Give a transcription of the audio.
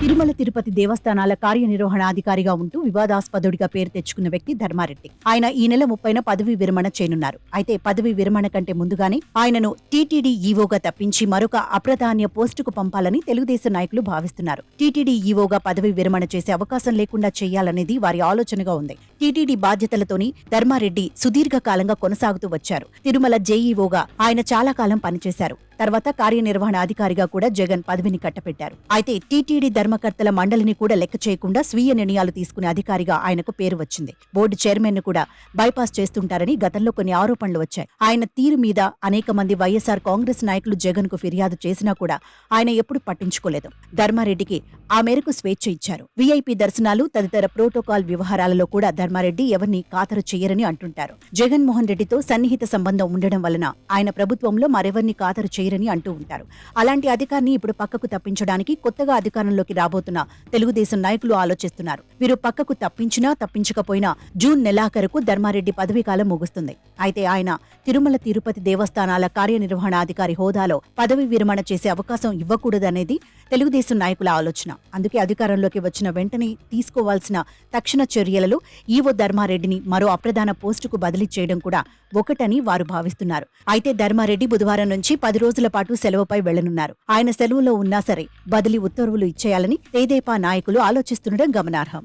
తిరుమల తిరుపతి దేవస్థానాల కార్యనిర్వహణాధికారిగా ఉంటూ వివాదాస్పదుడిగా పేరు తెచ్చుకున్న వ్యక్తి ధర్మారెడ్డి. ఆయన ఈ నెల ముప్పైన పదవి విరమణ చేయనున్నారు. అయితే పదవి విరమణ కంటే ముందుగానే ఆయనను టీటీడీ ఈవోగా తప్పించి మరొక అప్రధాన్య పోస్టుకు పంపాలని తెలుగుదేశం నాయకులు భావిస్తున్నారు. టీటీడీ ఈవోగా పదవి విరమణ చేసే అవకాశం లేకుండా చేయాలనేది వారి ఆలోచనగా ఉంది. టీటీడీ బాధ్యతలతోని ధర్మారెడ్డి సుదీర్ఘకాలంగా కొనసాగుతూ వచ్చారు. తిరుమల జేఈఓగా ఆయన చాలా కాలం పనిచేశారు. తర్వాత కార్యనిర్వహణ అధికారిగా కూడా జగన్ పదవిని కట్టపెట్టారు. అయితే టీటీడీ ధర్మకర్తల మండలిని కూడా లెక్క చేయకుండా స్వీయ నిర్ణయాలు తీసుకునే అధికారిగా ఆయనకు పేరు వచ్చింది. బోర్డు చైర్మన్ను కూడా బైపాస్ చేస్తుంటారని గతంలో కొన్ని ఆరోపణలు వచ్చాయి. ఆయన తీరు మీద అనేక మంది వైఎస్ఆర్ కాంగ్రెస్ నాయకులు జగన్కు ఫిర్యాదు చేసినా కూడా ఆయన ఎప్పుడు పట్టించుకోలేదు. ధర్మారెడ్డికి ఆ మేరకు స్వేచ్ఛ ఇచ్చారు. వీఐపీ దర్శనాలు తదితర ప్రోటోకాల్ వ్యవహారాలలో కూడా ధర్మారెడ్డి ఎవరిని ఖాతరు చేయరని అంటుంటారు. జగన్మోహన్ రెడ్డితో సన్నిహిత సంబంధం ఉండడం వలన ఆయన ప్రభుత్వంలో మరెవరిని ఖాతరు చేయరని అంటూ ఉంటారు. అలాంటి అధికారిని ఇప్పుడు పక్కకు తప్పించడానికి కొత్తగా అధికారంలోకి రాబోతున్న తెలుగుదేశం నాయకులు ఆలోచిస్తున్నారు. వీరు పక్కకు తప్పించినా తప్పించకపోయినా జూన్ నెలాఖరుకు ధర్మారెడ్డి పదవీకాలం ముగుస్తుంది. అయితే ఆయన తిరుమల తిరుపతి దేవస్థానాల కార్యనిర్వహణాధికారి హోదాలో పదవి విరమణ చేసే అవకాశం ఇవ్వకూడదనేది తెలుగుదేశం నాయకుల ఆలోచన. అందుకే అధికారంలోకి వచ్చిన వెంటనే తీసుకోవాల్సిన తక్షణ చర్యలలో ఈవో ధర్మారెడ్డిని మరో అప్రధాన పోస్టుకు బదిలీ చేయడం కూడా ఒకటని వారు భావిస్తున్నారు. అయితే ధర్మారెడ్డి బుధవారం నుంచి పది రోజుల పాటు సెలవుపై వెళ్ళనున్నారు. ఆయన సెలవులో ఉన్నా సరే బదిలీ ఉత్తర్వులు ఇచ్చేయాలని తేదేపా నాయకులు ఆలోచిస్తుండడం గమనార్హం.